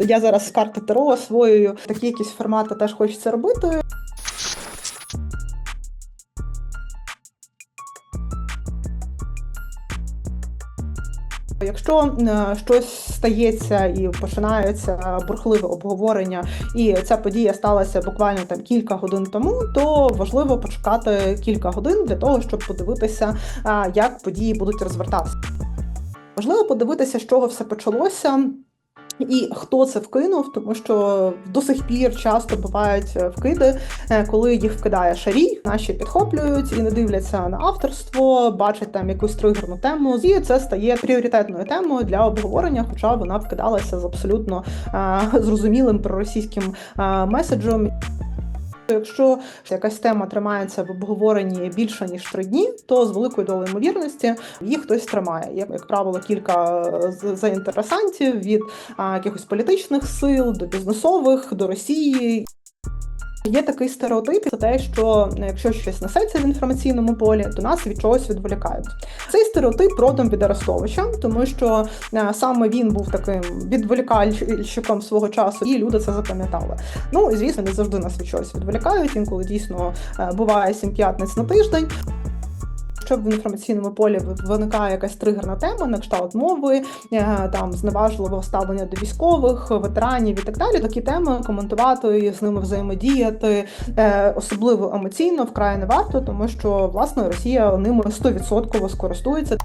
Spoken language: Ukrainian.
Я зараз з карти Таро освоюю такі якісь формати теж хочеться робити. Якщо е, щось стається і починається бурхливе обговорення, і ця подія сталася буквально там кілька годин тому, то важливо почекати кілька годин для того, щоб подивитися, як події будуть розвертатися. Важливо подивитися, з чого все почалося. І хто це вкинув, тому що до сих пір часто бувають е, вкиди, е, коли їх вкидає шарій, наші підхоплюють і не дивляться на авторство, бачать там якусь тригерну тему, і це стає пріоритетною темою для обговорення, хоча вона вкидалася з абсолютно е, зрозумілим проросійським меседжем. Якщо якась тема тримається в обговоренні більше ніж три дні, то з великою долею ймовірності її хтось тримає. Є, як правило, кілька е, заінтересантів від якихось політичних сил до бізнесових, до Росії. Є такий стереотип, це те, що е, якщо щось несеться в інформаційному полі, то нас від чогось відволікають. Цей стереотип родом від Арестовича, тому що е, саме він був таким відволікальщиком свого часу, і люди це запам'ятали. Ну і звісно, не завжди нас від чогось відволікають. Інколи дійсно е, буває сім п'ятниць на тиждень. Якщо в інформаційному полі виникає якась тригерна тема, на кшталт мови, е, там зневажливого ставлення до військових, ветеранів і так далі, такі теми коментувати з ними взаємодіяти, е, особливо емоційно вкрай не варто, тому що власне Росія ними 100% скористується.